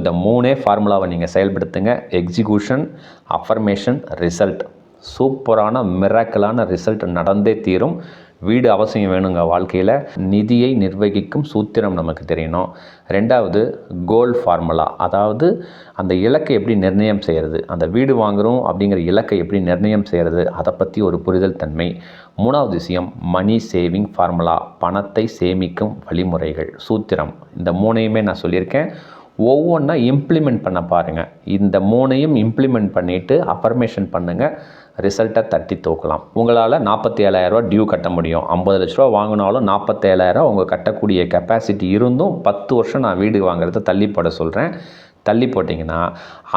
இந்த மூணே ஃபார்முலாவை நீங்கள் செயல்படுத்துங்க. எக்ஸிக்யூஷன் அஃபர்மேஷன் ரிசல்ட் சூப்பரான மிராக்கலான ரிசல்ட் நடந்தே தீரும். வீடு அவசியம் வேணுங்க வாழ்க்கையில். நிதியை நிர்வகிக்கும் சூத்திரம் நமக்கு தெரியணும். ரெண்டாவது கோல் ஃபார்முலா அதாவது அந்த இலக்கை எப்படி நிர்ணயம் செய்கிறது அந்த வீடு வாங்குகிறோம் அப்படிங்கிற இலக்கை எப்படி நிர்ணயம் செய்கிறது அதை பற்றி ஒரு புரிதல் தன்மை. மூணாவது விஷயம் மணி சேவிங் ஃபார்முலா பணத்தை சேமிக்கும் வழிமுறைகள். சூத்திரம். இந்த மூணையுமே நான் சொல்லியிருக்கேன். ஒவ்வொன்றா இம்ப்ளிமெண்ட் பண்ண பாருங்கள் இந்த மூணையும் இம்ப்ளிமெண்ட் பண்ணிவிட்டு அஃபர்மேஷன் பண்ணுங்கள் ரிசல்ட்டை தட்டி தூக்கலாம். உங்களால் நாற்பத்தி ஏழாயிரரூவா டியூ கட்ட முடியும். ஐம்பது லட்ச ரூபா வாங்கினாலும் நாற்பத்தேழாயிரம் உங்கள் கட்டக்கூடிய கெப்பாசிட்டி இருந்தும் பத்து வருஷம் நான் வீடு வாங்குறத தள்ளி போட சொல்கிறேன் தள்ளி போட்டிங்கன்னா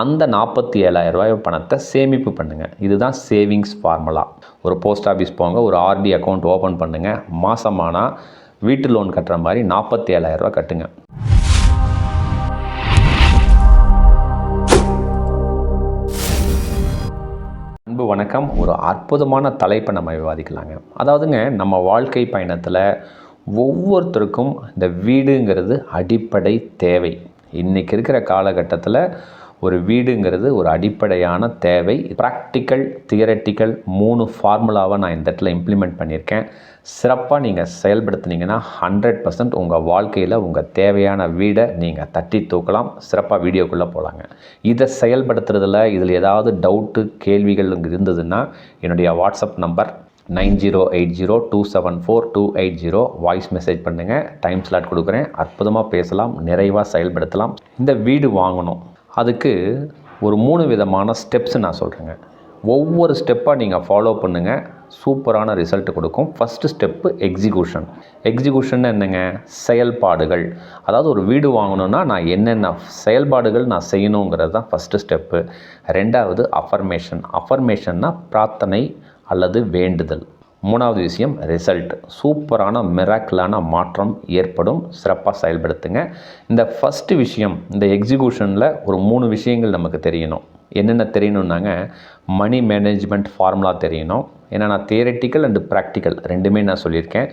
அந்த நாற்பத்தி ஏழாயிரம் ரூபாய் பணத்தை சேமிப்பு பண்ணுங்கள் இதுதான் சேவிங்ஸ் ஃபார்முலா ஒரு போஸ்ட் ஆஃபீஸ் போங்க ஒரு ஆர்டி அக்கௌண்ட் ஓப்பன் பண்ணுங்கள் மாதமானால் வீட்டு லோன் கட்டுற மாதிரி நாற்பத்தி ஏழாயிரரூவா கட்டுங்க. அன்பு வணக்கம். ஒரு அற்புதமான தலைப்பை நம்ம விவாதிக்கலாங்க. அதாவதுங்க நம்ம வாழ்க்கை பயணத்தில் ஒவ்வொருத்தருக்கும் இந்த வீடுங்கிறது அடிப்படை தேவை. இன்றைக்கி இருக்கிற காலகட்டத்தில் ஒரு வீடுங்கிறது ஒரு அடிப்படையான தேவை. ப்ராக்டிக்கல் தியரட்டிக்கல் மூணு ஃபார்முலாவை நான் இந்த இடத்துல இம்ப்ளிமெண்ட் பண்ணியிருக்கேன். சிறப்பாக நீங்கள் செயல்படுத்தினீங்கன்னா ஹண்ட்ரட் பர்சன்ட் உங்கள் வாழ்க்கையில் உங்கள் தேவையான வீடை நீங்கள் தட்டி தூக்கலாம். சிறப்பாக வீடியோக்குள்ளே போகலாங்க இதை செயல்படுத்துறதுல இதில் ஏதாவது டவுட்டு கேள்விகள் இருந்ததுன்னா என்னுடைய WhatsApp number nine zero eight zero two seven four two eight zero voice message பண்ணுங்கள் டைம் ஸ்லாட் கொடுக்குறேன். அற்புதமாக பேசலாம். நிறைவாக செயல்படுத்தலாம். இந்த வீடு வாங்கணும். அதுக்கு ஒரு மூணு விதமான ஸ்டெப்ஸ் நான் சொல்கிறேங்க ஒவ்வொரு ஸ்டெப்பாக நீங்கள் ஃபாலோ பண்ணுங்கள் சூப்பரான ரிசல்ட் கொடுக்கும். ஃபஸ்ட்டு ஸ்டெப்பு எக்ஸிக்யூஷன் எக்ஸிக்யூஷன் என்னங்க? செயல்பாடுகள். அதாவது ஒரு வீடு வாங்கணுன்னா நான் என்னென்ன செயல்பாடுகள் நான் செய்யணுங்கிறது தான் ஃபஸ்ட்டு ஸ்டெப்பு ரெண்டாவது அஃபர்மேஷன் அஃபர்மேஷன்னா பிரார்த்தனை அல்லது வேண்டுதல். மூணாவது விஷயம் ரிசல்ட் சூப்பரான மிராக்கிளான மாற்றம் ஏற்படும். சிறப்பாக செயல்படுத்துங்க. இந்த ஃபஸ்ட்டு விஷயம் இந்த எக்ஸிக்யூஷனில் ஒரு மூணு விஷயங்கள் நமக்கு தெரியணும். என்னென்ன தெரியணுன்னாங்க மணி மேனேஜ்மெண்ட் ஃபார்முலா தெரியணும். ஏன்னா நான் தியரட்டிக்கல் அண்டு ப்ராக்டிக்கல் ரெண்டுமே நான் சொல்லியிருக்கேன்.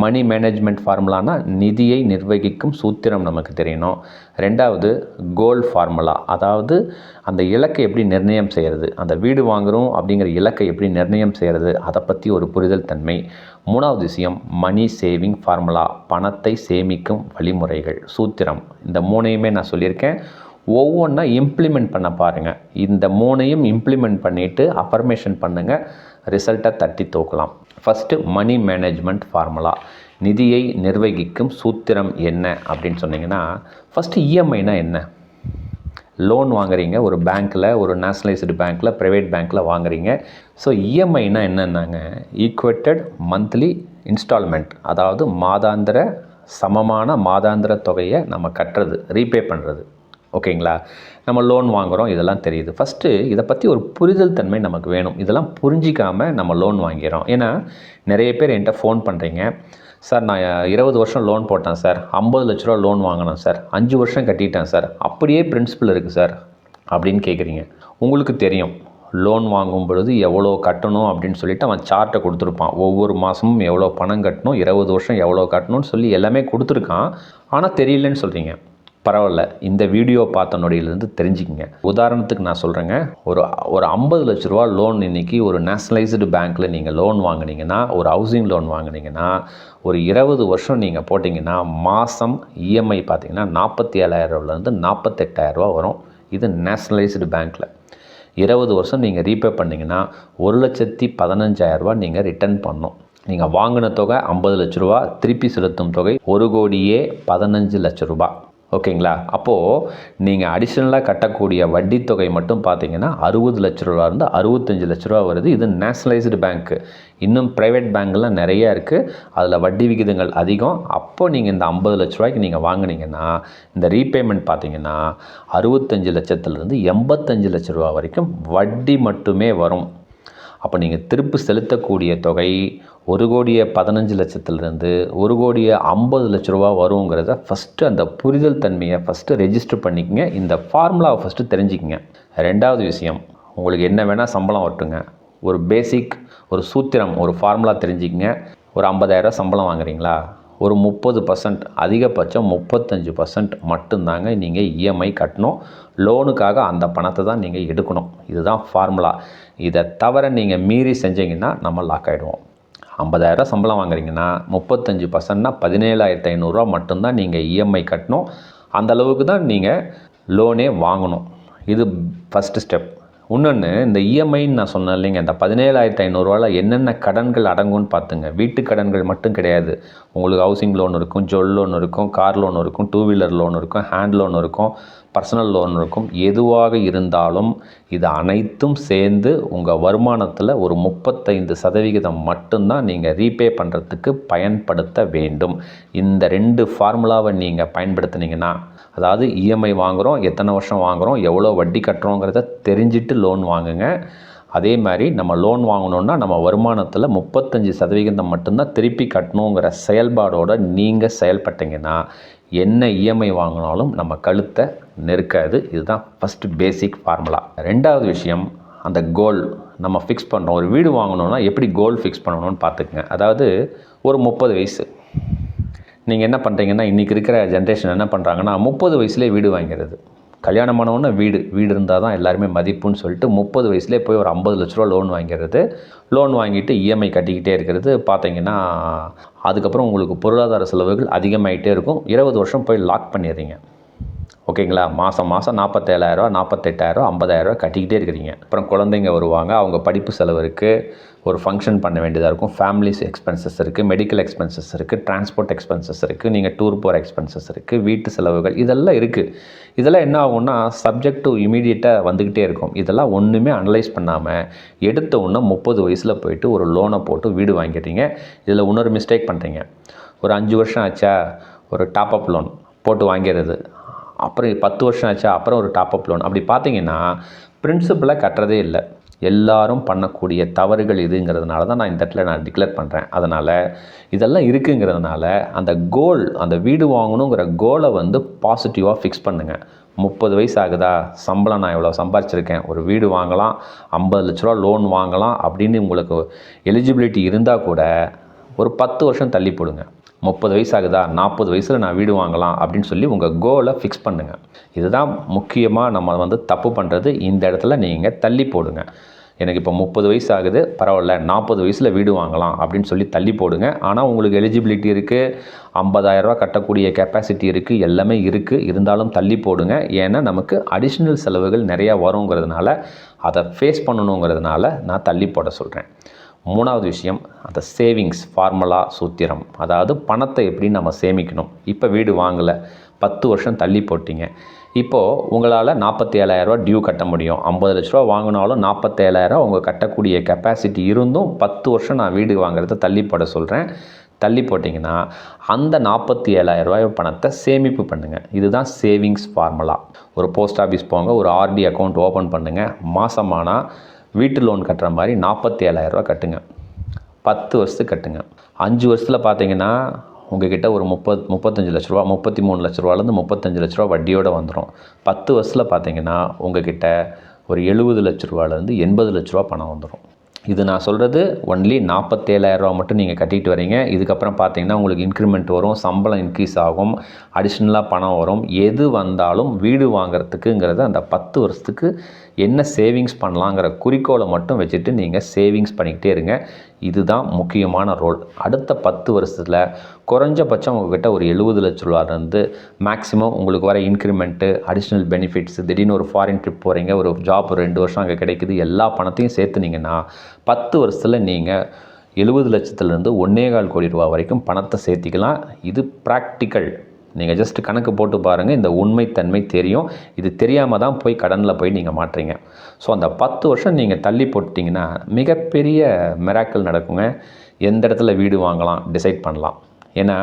மணி மேனேஜ்மெண்ட் ஃபார்முலானா நிதியை நிர்வகிக்கும் சூத்திரம் நமக்கு தெரியணும். ரெண்டாவது கோல் ஃபார்முலா அதாவது அந்த இலக்கை எப்படி நிர்ணயம் செய்கிறது அந்த வீடு வாங்குகிறோம் அப்படிங்கிற இலக்கை எப்படி நிர்ணயம் செய்கிறது அதை பற்றி ஒரு புரிதல் தன்மை. மூணாவது விஷயம் மணி சேவிங் ஃபார்முலா பணத்தை சேமிக்கும் வழிமுறைகள். சூத்திரம். இந்த மூணையுமே நான் சொல்லியிருக்கேன். ஒவ்வொன்றா இம்ப்ளிமெண்ட் பண்ண பாருங்கள் இந்த மூணையும் இம்ப்ளிமெண்ட் பண்ணிவிட்டு அஃபர்மேஷன் பண்ணுங்கள் ரிசல்ட்டை தட்டி தூக்கலாம். ஃபஸ்ட்டு மணி மேனேஜ்மெண்ட் ஃபார்முலா நிதியை நிர்வகிக்கும் சூத்திரம் என்ன அப்படின்னு சொன்னீங்கன்னா ஃபஸ்ட்டு இஎம்ஐனா என்ன? லோன் வாங்குறீங்க ஒரு பேங்க்கில் ஒரு நேஷ்னலைஸ்டு பேங்க்கில் ப்ரைவேட் பேங்க்கில் வாங்குறீங்க. ஸோ இஎம்ஐனா என்னென்னாங்க? ஈக்குவேட்டட் மந்த்லி இன்ஸ்டால்மெண்ட் அதாவது மாதாந்திர சமமான மாதாந்திர தொகையை நம்ம கட்டுறது ரீபே பண்ணுறது ஓகேங்களா? நம்ம லோன் வாங்குகிறோம் இதெல்லாம் தெரியுது. ஃபஸ்ட்டு இதை பற்றி ஒரு புரிதல் தன்மை நமக்கு வேணும். இதெல்லாம் புரிஞ்சிக்காமல் நம்ம லோன் வாங்கிறோம். ஏன்னா நிறைய பேர் என்கிட்ட ஃபோன் பண்ணுறீங்க சார் நான் இருபது வருஷம் லோன் போட்டேன் சார். ஐம்பது லட்ச ரூபா லோன் வாங்கினேன் சார். அஞ்சு வருஷம் கட்டிட்டேன் சார். அப்படியே பிரின்சிபல் இருக்குது சார். அப்படின்னு கேட்குறீங்க உங்களுக்கு தெரியும். லோன் வாங்கும் பொழுது எவ்வளோ கட்டணும் அப்படின்னு சொல்லிட்டு அவன் சார்ட்டை கொடுத்துருப்பான். ஒவ்வொரு மாதமும் எவ்வளோ பணம் கட்டணும் இருபது வருஷம் எவ்வளோ கட்டணும்னு சொல்லி எல்லாமே கொடுத்துருக்கான். ஆனால் தெரியலன்னு சொல்கிறீங்க பரவாயில்ல. இந்த வீடியோ பார்த்த நொடியிலேருந்து தெரிஞ்சுக்கங்க. உதாரணத்துக்கு நான் சொல்கிறேங்க ஒரு ஒரு ஐம்பது லட்ச ரூபா லோன் இன்றைக்கி ஒரு நேஷ்னலைஸ்டு பேங்க்கில் நீங்கள் லோன் வாங்குனீங்கன்னா ஒரு ஹவுசிங் லோன் வாங்கினீங்கன்னா ஒரு இருபது வருஷம் நீங்கள் போட்டிங்கன்னா மாதம் இஎம்ஐ பார்த்தீங்கன்னா நாற்பத்தி ஏழாயிரரூவாலேருந்து நாற்பத்தெட்டாயிரரூவா வரும். இது நேஷ்னலைஸ்டு பேங்க்கில் இருபது வருஷம் நீங்கள் ரீபே பண்ணிங்கன்னா ஒரு லட்சத்தி பதினஞ்சாயிரரூபா நீங்கள் ரிட்டர்ன் பண்ணணும். நீங்கள் வாங்கின தொகை ஐம்பது லட்ச ரூபா திருப்பி செலுத்தும் தொகை ஒரு கோடியே பதினஞ்சு லட்ச ரூபா. ஓகேங்களா? அப்போது நீங்கள் அடிஷ்னலாக கட்டக்கூடிய வட்டி தொகை மட்டும் பார்த்தீங்கன்னா அறுபது லட்ச ரூபா இருந்து அறுபத்தஞ்சு லட்ச ரூபா வருது. இது நேஷனலைஸ்டு பேங்க்கு இன்னும் ப்ரைவேட் பேங்க்லாம் நிறையா இருக்குது அதில் வட்டி விகிதங்கள் அதிகம். அப்போ நீங்கள் இந்த ஐம்பது லட்ச ரூபாய்க்கு நீங்கள் வாங்குனீங்கன்னா இந்த ரீபேமெண்ட் பார்த்தீங்கன்னா அறுபத்தஞ்சு லட்சத்துலேருந்து எண்பத்தஞ்சு லட்ச ரூபா வரைக்கும் வட்டி மட்டுமே வரும். அப்போ நீங்கள் திருப்பி செலுத்தக்கூடிய தொகை ஒரு கோடியே பதினஞ்சு லட்சத்துலேருந்து ஒரு கோடியே ஐம்பது லட்ச ரூபா வருங்கிறத ஃபஸ்ட்டு அந்த புரிதல் தன்மையை ஃபஸ்ட்டு ரெஜிஸ்டர் பண்ணிக்கங்க. இந்த ஃபார்முலாவை ஃபஸ்ட்டு தெரிஞ்சுக்கங்க. ரெண்டாவது விஷயம் உங்களுக்கு என்ன வேணால் சம்பளம் வரட்டுங்க. ஒரு பேசிக் ஒரு சூத்திரம் ஒரு ஃபார்முலா தெரிஞ்சுக்கங்க. ஒரு ஐம்பதாயிரரூவா சம்பளம் வாங்குறீங்களா? ஒரு முப்பது பர்சன்ட் அதிகபட்சம் முப்பத்தஞ்சு பர்சன்ட் மட்டும்தாங்க நீங்கள் இஎம்ஐ கட்டணும். லோனுக்காக அந்த பணத்தை தான் நீங்கள் எடுக்கணும். இதுதான் ஃபார்முலா இதை தவிர நீங்கள் மீறி செஞ்சீங்கன்னா நம்ம லாக் ஆகிடுவோம் ஐம்பதாயிரரூவா சம்பளம் வாங்குறீங்கன்னா முப்பத்தஞ்சு பர்சன்ட்னா பதினேழாயிரத்து ஐநூறுரூவா மட்டும்தான் நீங்கள் இஎம்ஐ கட்டணும். அந்த அளவுக்கு தான் நீங்கள் லோனே வாங்கணும். இது ஃபஸ்ட்டு ஸ்டெப் இன்னொன்று இந்த இஎம்ஐன்னு நான் சொன்னேன் இல்லைங்க இந்த பதினேழாயிரத்து ஐநூறுரூவாவில் என்னென்ன கடன்கள் அடங்கும்னு பார்த்துங்க. வீட்டு கடன்கள் மட்டும் கிடையாது. உங்களுக்கு ஹவுசிங் லோன் இருக்கும் ஜொல் லோன் இருக்கும் கார் லோன் இருக்கும் டூ வீலர் லோன் இருக்கும் ஹேண்ட் லோன் இருக்கும் பர்சனல் லோன் இருக்கும். எதுவாக இருந்தாலும் இது அனைத்தும் சேர்ந்து உங்கள் வருமானத்தில் ஒரு முப்பத்தைந்து சதவிகிதம் மட்டும்தான் நீங்கள் ரீபே பண்ணுறதுக்கு பயன்படுத்த வேண்டும். இந்த ரெண்டு ஃபார்முலாவை நீங்கள் பயன்படுத்தினீங்கன்னா அதாவது இஎம்ஐ வாங்குகிறோம் எத்தனை வருஷம் வாங்குகிறோம் எவ்வளோ வட்டி கட்டுறோங்கிறத தெரிஞ்சுட்டு லோன் வாங்குங்க. அதே மாதிரி நம்ம லோன் வாங்கணுன்னா நம்ம வருமானத்தில் முப்பத்தஞ்சு சதவிகிதம் மட்டும்தான் திருப்பி கட்டணுங்கிற செயல்பாடோடு நீங்கள் செயல்பட்டீங்கன்னா என்ன இஎம்ஐ வாங்கினாலும் நம்ம கழுத்தை நெருக்காது. இதுதான் ஃபஸ்ட்டு பேசிக் ஃபார்முலா ரெண்டாவது விஷயம் அந்த கோல் நம்ம ஃபிக்ஸ் பண்ணுறோம் ஒரு வீடு வாங்கணுன்னா எப்படி கோல் ஃபிக்ஸ் பண்ணணும்னு பார்த்துக்குங்க. அதாவது ஒரு முப்பது வயசு. நீங்கள் என்ன பண்ணுறீங்கன்னா இன்றைக்கி இருக்கிற ஜென்ரேஷன் என்ன பண்ணுறாங்கன்னா முப்பது வயசுலேயே வீடு வாங்கிறது. கல்யாணம் வீடு வீடு இருந்தால் தான் எல்லாருமே மதிப்புன்னு சொல்லிட்டு முப்பது வயசுலேயே போய் ஒரு ஐம்பது லட்ச ரூபா லோன் வாங்கிறது. லோன் வாங்கிட்டு இஎம்ஐ கட்டிக்கிட்டே இருக்கிறது. பார்த்தீங்கன்னா அதுக்கப்புறம் உங்களுக்கு பொருளாதார செலவுகள் அதிகமாகிட்டே இருக்கும். இருபது வருஷம் போய் லாக் பண்ணிடுறீங்க. ஓகேங்களா? மாதம் மாதம் நாற்பத்தேழாயிரரூவா நாற்பத்தெட்டாயிரரூவா ஐம்பதாயிரரூவா கட்டிக்கிட்டே இருக்கிறீங்க. அப்புறம் குழந்தைங்க வருவாங்க அவங்க படிப்பு செலவு இருக்குது ஒரு ஃபங்க்ஷன் பண்ண வேண்டியதாக இருக்கும். ஃபேமிலிஸ் எக்ஸ்பென்சஸ் இருக்குது மெடிக்கல் எக்ஸ்பென்சஸ் இருக்குது டிரான்ஸ்போர்ட் எக்ஸ்பென்சஸ் இருக்குது நீங்கள் டூர் போகிற எக்ஸ்பென்சஸ் இருக்குது வீட்டு செலவுகள் இதெல்லாம் இருக்குது இதெல்லாம் என்ன ஆகும்னா சப்ஜெக்ட் டு இமீடியட்டாக வந்துக்கிட்டே இருக்கும். இதெல்லாம் ஒன்றுமே அனலைஸ் பண்ணாமல் எடுத்த உடனே முப்பது வயசில் போயிட்டு ஒரு லோனை போட்டு வீடு வாங்கிடுறீங்க இதில் இன்னொரு மிஸ்டேக் பண்ணுறீங்க ஒரு அஞ்சு வருஷம் ஆச்சா? ஒரு டாப்அப் லோன் போட்டு வாங்கிறது. அப்புறம் பத்து வருஷம் ஆச்சா அப்புறம் ஒரு டாப்அப் லோன் அப்படி பார்த்தீங்கன்னா பிரின்சிபலாக கட்டுறதே இல்லை. எல்லாரும் பண்ணக்கூடிய தவறுகள் இதுங்கிறதுனால தான் நான் இந்த இடத்துல நான் டிக்ளேர் பண்ணுறேன் அதனால் இதெல்லாம் இருக்குங்கிறதுனால அந்த கோல் அந்த வீடு வாங்கணுங்கிற கோலை வந்து பாசிட்டிவாக ஃபிக்ஸ் பண்ணுங்கள் முப்பது வயசு ஆகுதா? சம்பளம் நான் இவ்வளோ சம்பாரிச்சிருக்கேன்? ஒரு வீடு வாங்கலாம் ஐம்பது லட்ச ரூபா லோன் வாங்கலாம் அப்படின்னு உங்களுக்கு எலிஜிபிலிட்டி இருந்தால் கூட ஒரு பத்து வருஷம் தள்ளி போடுங்க. முப்பது வயசு ஆகுதா நாற்பது வயசில் நான் வீடு வாங்கலாம் அப்படின்னு சொல்லி உங்கள் கோலை ஃபிக்ஸ் பண்ணுங்கள் இதுதான் முக்கியமாக நம்ம வந்து தப்பு பண்ணுறது இந்த இடத்துல நீங்கள் தள்ளி போடுங்க. எனக்கு இப்போ முப்பது வயசு ஆகுது பரவாயில்ல. நாற்பது வயசில் வீடு வாங்கலாம் அப்படின்னு சொல்லி தள்ளி போடுங்க. ஆனால் உங்களுக்கு எலிஜிபிலிட்டி இருக்குது ஐம்பதாயிரரூவா கட்டக்கூடிய கெப்பாசிட்டி இருக்குது எல்லாமே இருக்குது இருந்தாலும் தள்ளி போடுங்க. ஏன்னா நமக்கு அடிஷ்னல் செலவுகள் நிறையா வருங்கிறதுனால அதை ஃபேஸ் பண்ணணுங்கிறதுனால நான் தள்ளி போட சொல்கிறேன் மூணாவது விஷயம் அந்த சேவிங்ஸ் ஃபார்முலா சூத்திரம். அதாவது பணத்தை எப்படி நம்ம சேமிக்கணும்? இப்போ வீடு வாங்கலை பத்து வருஷம் தள்ளி போட்டீங்க. இப்போது உங்களால் நாற்பத்தி ஏழாயிரரூவா டியூ கட்ட முடியும். ஐம்பது லட்ச ரூபா வாங்கினாலும் நாற்பத்தேழாயிரரூவா உங்கள் கட்டக்கூடிய கெப்பாசிட்டி இருந்தும் பத்து வருஷம் நான் வீடு வாங்குறத தள்ளி போட சொல்கிறேன் தள்ளி போட்டிங்கன்னா அந்த நாற்பத்தி ஏழாயிரம் ரூபாய் பணத்தை சேமிப்பு பண்ணுங்கள் இதுதான் சேவிங்ஸ் ஃபார்முலா ஒரு போஸ்ட் ஆஃபீஸ் போங்க ஒரு ஆர்டி அக்கௌண்ட் ஓப்பன் பண்ணுங்கள் மாதமானால் வீட்டு லோன் கட்டுற மாதிரி நாற்பத்தி ஏழாயிரரூவா கட்டுங்க. பத்து வருஷத்துக்கு கட்டுங்க. அஞ்சு வருஷத்தில் பார்த்தீங்கன்னா உங்ககிட்ட ஒரு முப்பத் முப்பத்தஞ்சு லட்ச ரூபா முப்பத்தி மூணு லட்ச ரூபாலேருந்து முப்பத்தஞ்சு லட்ச ரூபா வட்டியோடு வந்துடும் பத்து வருஷத்தில் பார்த்தீங்கன்னா உங்ககிட்ட ஒரு எழுபது லட்ச ரூபாலேருந்து எண்பது லட்ச ரூபா பணம் வந்துடும் இது நான் சொல்கிறது ஒன்லி நாற்பத்தேழாயிரரூவா மட்டும் நீங்கள் கட்டிட்டு வரீங்க. இதுக்கப்புறம் பார்த்தீங்கன்னா உங்களுக்கு இன்க்ரிமெண்ட் வரும் சம்பளம் இன்க்ரீஸ் ஆகும் அடிஷ்னலாக பணம் வரும். எது வந்தாலும் வீடு வாங்குறதுக்குங்கிறது அந்த பத்து வருஷத்துக்கு என்ன சேவிங்ஸ் பண்ணலாங்கிற குறிக்கோளை மட்டும் வச்சுட்டு நீங்கள் சேவிங்ஸ் பண்ணிக்கிட்டே இருங்க. இதுதான் முக்கியமான ரோல். அடுத்த பத்து வருஷத்தில் குறைஞ்சபட்சம் உங்ககிட்ட ஒரு எழுபது லட்ச ரூபாலேருந்து மேக்ஸிமம் உங்களுக்கு வர இன்க்ரிமெண்ட்டு அடிஷ்னல் பெனிஃபிட்ஸ் திடீர்னு ஒரு ஃபாரின் ட்ரிப் போகிறீங்க ஒரு ஜாப் ரெண்டு வருஷம் அங்கே கிடைக்குது எல்லா பணத்தையும் சேர்த்துனீங்கன்னா பத்து வருஷத்தில் நீங்கள் எழுபது லட்சத்துலேருந்து ஒன்றே கால் கோடி ரூபா வரைக்கும் பணத்தை சேர்த்திக்கலாம். இது ப்ராக்டிக்கல் நீங்கள் ஜஸ்ட் கணக்கு போட்டு பாருங்கள் இந்த உண்மைத்தன்மை தெரியும். இது தெரியாமல் தான் போய் கடனில் போய் நீங்கள் மாட்டுறீங்க ஸோ அந்த பத்து வருஷம் நீங்கள் தள்ளி போட்டிங்கன்னா மிகப்பெரிய மிராக்கள் நடக்குங்க. எந்த இடத்துல வீடு வாங்கலாம் டிசைட் பண்ணலாம். ஏன்னா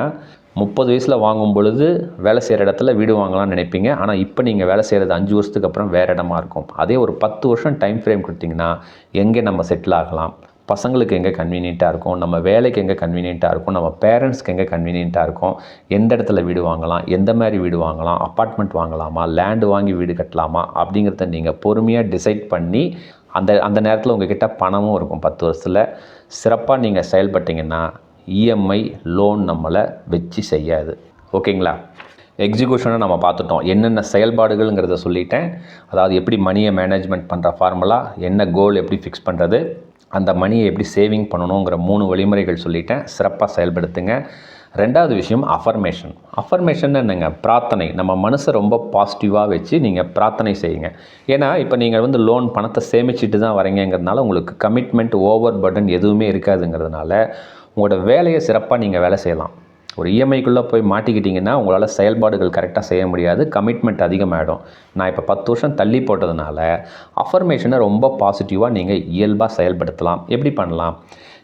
முப்பது வயசில் வாங்கும் பொழுது வேலை செய்கிற இடத்துல வீடு வாங்கலாம்னு நினைப்பீங்க. ஆனால் இப்போ நீங்கள் வேலை செய்கிறது அஞ்சு வருஷத்துக்கு அப்புறம் வேறு இடமா இருக்கும். அதே ஒரு பத்து வருஷம் டைம் ஃப்ரேம் கொடுத்தீங்கன்னா எங்கே நம்ம செட்டில் ஆகலாம்? பசங்களுக்கு எங்கே கன்வீனியண்ட்டாக இருக்கும்? நம்ம வேலைக்கு எங்கே கன்வீனியண்ட்டாக இருக்கும்? நம்ம பேரண்ட்ஸ்க்கு எங்கே கன்வீனியண்ட்டாக இருக்கும்? எந்த இடத்துல வீடு வாங்கலாம்? எந்த மாதிரி வீடு வாங்கலாம்? அப்பார்ட்மெண்ட் வாங்கலாமா? லேண்டு வாங்கி வீடு கட்டலாமா? அப்படிங்கிறத நீங்கள் பொறுமையாக டிசைட் பண்ணி அந்த அந்த நேரத்தில் உங்ககிட்ட பணமும் இருக்கும் பத்து வருஷத்தில். சிறப்பாக நீங்கள் செயல்பட்டீங்கன்னா இஎம்ஐ லோன் நம்மளை வச்சு செய்யாது. ஓகேங்களா? எக்ஸிக்யூஷனை நம்ம பார்த்துட்டோம். என்னென்ன செயல்பாடுகள்ங்கிறத சொல்லிட்டேன். அதாவது எப்படி மணியை மேனேஜ்மெண்ட் பண்ணுற ஃபார்முலா என்ன கோல் எப்படி ஃபிக்ஸ் பண்ணுறது அந்த மணியை எப்படி சேவிங் பண்ணணுங்கிற மூணு வழிமுறைகள் சொல்லிட்டேன். சிறப்பாக செயல்படுத்துங்க. ரெண்டாவது விஷயம் அஃபர்மேஷன் அஃபர்மேஷன் என்னங்க? பிரார்த்தனை. நம்ம மனசை ரொம்ப பாசிட்டிவாக வச்சு நீங்கள் பிரார்த்தனை செய்யுங்க. ஏன்னா இப்போ நீங்கள் வந்து லோன் பணத்தை சேமிச்சுட்டு தான் வரீங்கிறதுனால உங்களுக்கு கமிட்மெண்ட் ஓவர் பர்டன் எதுவுமே இருக்காதுங்கிறதுனால உங்களோட வேலையை சிறப்பாக நீங்கள் வேலை செய்யலாம். ஒரு இஎம்ஐக்குள்ளே போய் மாட்டிக்கிட்டிங்கன்னா உங்களால் செயல்பாடுகள் கரெக்டாக செய்ய முடியாது கமிட்மெண்ட் அதிகமாகிடும் நான் இப்போ பத்து வருஷம் தள்ளி போட்டதுனால அஃபர்மேஷனை ரொம்ப பாசிட்டிவாக நீங்கள் இயல்பாக செயல்படுத்தலாம். எப்படி பண்ணலாம்?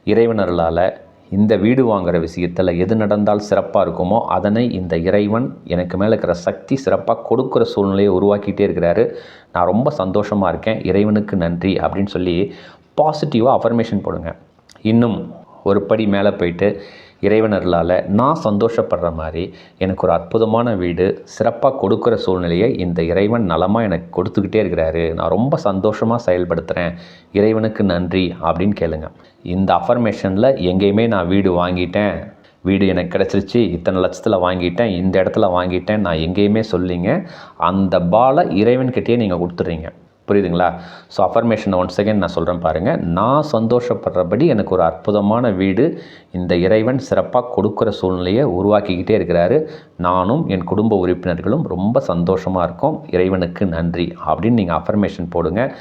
இறைவனர்களால் இந்த வீடு வாங்குகிற விஷயத்தில் எது நடந்தால் சிறப்பாக இருக்குமோ அதனை இந்த இறைவன் எனக்கு மேலே இருக்கிற சக்தி சிறப்பாக கொடுக்குற சூழ்நிலையை உருவாக்கிட்டே இருக்கிறாரு. நான் ரொம்ப சந்தோஷமாக இருக்கேன். இறைவனுக்கு நன்றி அப்படின்னு சொல்லி பாசிட்டிவாக அஃபர்மேஷன் போடுங்க. இன்னும் ஒரு படி மேலே போயிட்டு இறைவனர்களால் நான் சந்தோஷப்படுற மாதிரி எனக்கு ஒரு அற்புதமான வீடு சிறப்பாக கொடுக்குற சூழ்நிலையை இந்த இறைவன் நலமாக எனக்கு கொடுத்துக்கிட்டே இருக்கிறாரு. நான் ரொம்ப சந்தோஷமாக செயல்படுத்துகிறேன் இறைவனுக்கு நன்றி அப்படின்னு கேளுங்க. இந்த அஃபர்மேஷனில் எங்கேயுமே நான் வீடு வாங்கிட்டேன். வீடு எனக்கு கிடச்சிருச்சு. இத்தனை லட்சத்தில் வாங்கிட்டேன். இந்த இடத்துல வாங்கிட்டேன். நான் எங்கேயுமே சொல்லிங்க. அந்த பாலை இறைவன்கிட்டயே நீங்கள் கொடுத்துட்றீங்க. புரியுதுங்களா? ஸோ அஃபர்மேஷன் ஒன் செகண்ட் நான் சொல்கிறேன் பாருங்கள் நான் சந்தோஷப்படுறபடி எனக்கு ஒரு அற்புதமான வீடு இந்த இறைவன் சிறப்பாக கொடுக்குற சூழ்நிலையை உருவாக்கிக்கிட்டே இருக்கிறாரு. நானும் என் குடும்ப உறுப்பினர்களும் ரொம்ப சந்தோஷமாக இருக்கோம். இறைவனுக்கு நன்றி. அப்படின்னு நீங்கள் அஃபர்மேஷன் போடுங்க.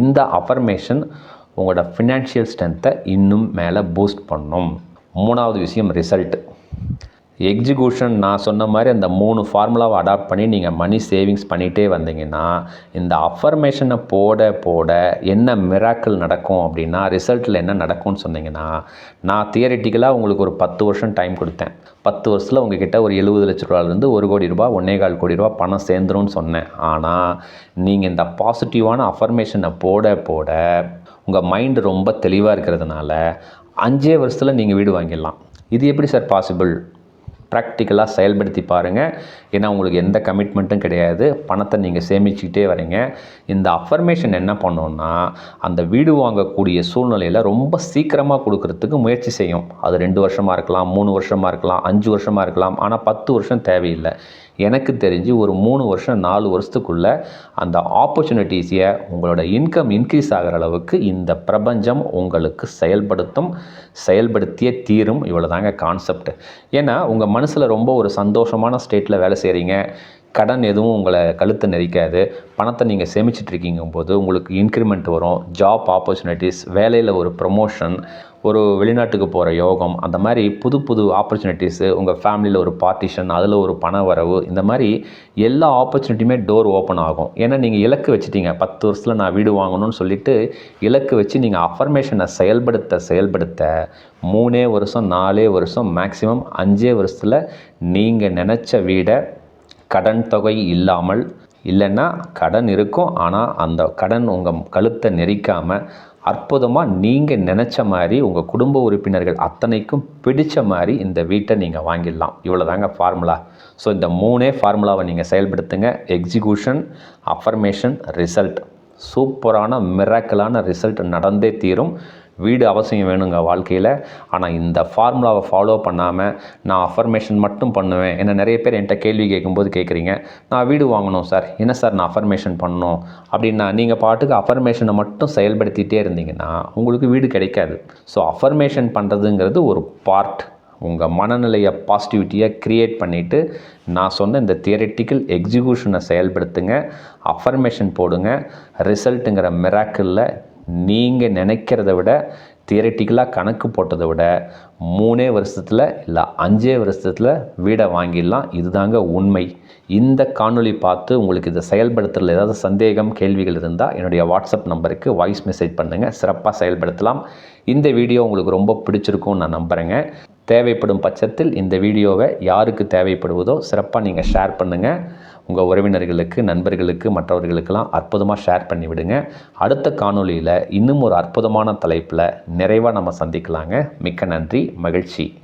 இந்த அஃபர்மேஷன் உங்களோட ஃபினான்ஷியல் ஸ்ட்ரென்த்தை இன்னும் மேலே பூஸ்ட் பண்ணும். மூணாவது விஷயம் ரிசல்ட் எக்ஸிக்யூஷன் நான் சொன்ன மாதிரி அந்த மூணு ஃபார்முலாவை அடாப்ட் பண்ணி நீங்கள் மணி சேவிங்ஸ் பண்ணிகிட்டே வந்தீங்கன்னா இந்த அஃபர்மேஷனை போட போட என்ன மிராக்கிள் நடக்கும் அப்படின்னா ரிசல்ட்டில் என்ன நடக்கும்னு சொன்னீங்கன்னா நான் தியரிட்டிக்கலாக உங்களுக்கு ஒரு பத்து வருஷம் டைம் கொடுத்தேன். பத்து வருஷத்தில் உங்ககிட்ட ஒரு எழுபது லட்ச ரூபாலேருந்து ஒரு கோடி ரூபா ஒன்றே கால் கோடி ரூபா பணம் சேர்ந்துரும்னு சொன்னேன். ஆனால் நீங்கள் இந்த பாசிட்டிவான அஃபர்மேஷனை போட போட உங்கள் மைண்டு ரொம்ப தெளிவாக இருக்கிறதுனால அஞ்சே வருஷத்தில் நீங்கள் வீடு வாங்கிடலாம். இது எப்படி சார் பாசிபிள் ப்ராக்டிக்கலாக செயல்படுத்தி பாருங்கள் ஏன்னா உங்களுக்கு எந்த கமிட்மெண்ட்டும் கிடையாது. பணத்தை நீங்கள் சேமிச்சுக்கிட்டே வரீங்க. இந்த அஃபர்மேஷன் என்ன பண்ணோன்னா அந்த வீடு வாங்கக்கூடிய சூழ்நிலையில் ரொம்ப சீக்கிரமாக கொடுக்கறதுக்கு முயற்சி செய்யும். அது ரெண்டு வருஷமாக இருக்கலாம் மூணு வருஷமாக இருக்கலாம் அஞ்சு வருஷமாக இருக்கலாம். ஆனால் பத்து வருஷம் தேவையில்லை. எனக்கு தெரிஞ்சு ஒரு மூணு வருஷம் நாலு வருஷத்துக்குள்ளே அந்த ஆப்பர்ச்சுனிட்டிஸை உங்களோட இன்கம் இன்க்ரீஸ் ஆகிற அளவுக்கு இந்த பிரபஞ்சம் உங்களுக்கு செயல்படுத்தும் செயல்படுத்திய தீரும். இவ்வளோ தாங்க கான்செப்ட் ஏன்னா உங்கள் மனசில் ரொம்ப ஒரு சந்தோஷமான ஸ்டேட்டில் வேலை செய்கிறீங்க கடன் எதுவும் உங்களை கழுத்தை நெரிக்காது. பணத்தை நீங்கள் சேமிச்சிட்டு போது உங்களுக்கு இன்க்ரிமெண்ட் வரும். ஜாப் ஆப்பர்ச்சுனிட்டிஸ் வேலையில் ஒரு ப்ரொமோஷன் ஒரு வெளிநாட்டுக்கு போகிற யோகம் அந்த மாதிரி புது புது ஆப்பர்ச்சுனிட்டிஸு உங்கள் ஃபேமிலியில் ஒரு பார்ட்டிஷன் அதில் ஒரு பண வரவு இந்த மாதிரி எல்லா ஆப்பர்ச்சுனிட்டியுமே டோர் ஓப்பன் ஆகும். ஏன்னா நீங்கள் இலக்கு வச்சுட்டீங்க. பத்து வருஷத்தில் நான் வீடு வாங்கணும்னு சொல்லிட்டு இலக்கு வச்சு நீங்கள் அஃபர்மேஷனை செயல்படுத்த செயல்படுத்த மூணே வருஷம் நாலே வருஷம் மேக்ஸிமம் அஞ்சே வருஷத்தில் நீங்கள் நினச்ச வீடை கடன் தொகை இல்லாமல் இல்லைன்னா கடன் இருக்கும் ஆனால் அந்த கடன் உங்கள் கழுத்தை நெரிக்காமல் அற்புதமாக நீங்கள் நினச்ச மாதிரி உங்கள் குடும்ப உறுப்பினர்கள் அத்தனைக்கும் பிடித்த மாதிரி இந்த வீட்டை நீங்கள் வாங்கிடலாம். இவ்வளோ தாங்க ஃபார்முலா ஸோ இந்த மூணே ஃபார்முலாவை நீங்கள் செயல்படுத்துங்க. எக்ஸிக்யூஷன் அஃபர்மேஷன் ரிசல்ட் சூப்பரான மிராக்கலான ரிசல்ட் நடந்தே தீரும். வீடு அவசியம் வேணுங்க வாழ்க்கையில். ஆனால் இந்த ஃபார்முலாவை ஃபாலோ பண்ணாமல் நான் அஃபர்மேஷன் மட்டும் பண்ணுவேன். என்ன நிறைய பேர் என்கிட்ட கேள்வி கேட்கும்போது கேட்குறீங்க நான் வீடு வாங்கணும் சார். என்ன சார் நான் அஃபர்மேஷன் பண்ணணும்? அப்படின்னா நீங்கள் பாட்டுக்கு அஃபர்மேஷனை மட்டும் செயல்படுத்திகிட்டே இருந்தீங்கன்னா உங்களுக்கு வீடு கிடைக்காது. ஸோ அஃபர்மேஷன் பண்ணுறதுங்கிறது ஒரு பார்ட் உங்கள் மனநிலையை பாசிட்டிவிட்டியை க்ரியேட் பண்ணிவிட்டு நான் சொன்ன இந்த தியரட்டிக்கல் எக்ஸிக்யூஷனை செயல்படுத்துங்க. அஃபர்மேஷன் போடுங்க. ரிசல்ட்டுங்கிற மிராக்கிளில் நீங்கள் நினைக்கிறத விட தியரட்டிக்கலாக கணக்கு போட்டதை விட மூணே வருஷத்தில் இல்லை அஞ்சே வருஷத்தில் வீடை வாங்கிடலாம். இதுதாங்க உண்மை. இந்த காணொலி பார்த்து உங்களுக்கு இதை செயல்படுத்துறதுல ஏதாவது சந்தேகம் கேள்விகள் இருந்தால் என்னுடைய வாட்ஸ்அப் நம்பருக்கு வாய்ஸ் மெசேஜ் பண்ணுங்கள் சிறப்பாக செயல்படுத்தலாம். இந்த வீடியோ உங்களுக்கு ரொம்ப பிடிச்சிருக்கும்னு நான் நம்புகிறேங்க தேவைப்படும் பட்சத்தில் இந்த வீடியோவை யாருக்கு தேவைப்படுவதோ சிறப்பாக நீங்கள் ஷேர் பண்ணுங்கள் உங்கள் உறவினர்களுக்கு நண்பர்களுக்கு மற்றவர்களுக்கெல்லாம் அற்புதமாக ஷேர் பண்ணி விடுங்க அடுத்த காணொளியில் இன்னும் ஒரு அற்புதமான தலைப்பில் நிறைவாக நம்ம சந்திக்கலாங்க. மிக்க நன்றி மகிழ்ச்சி.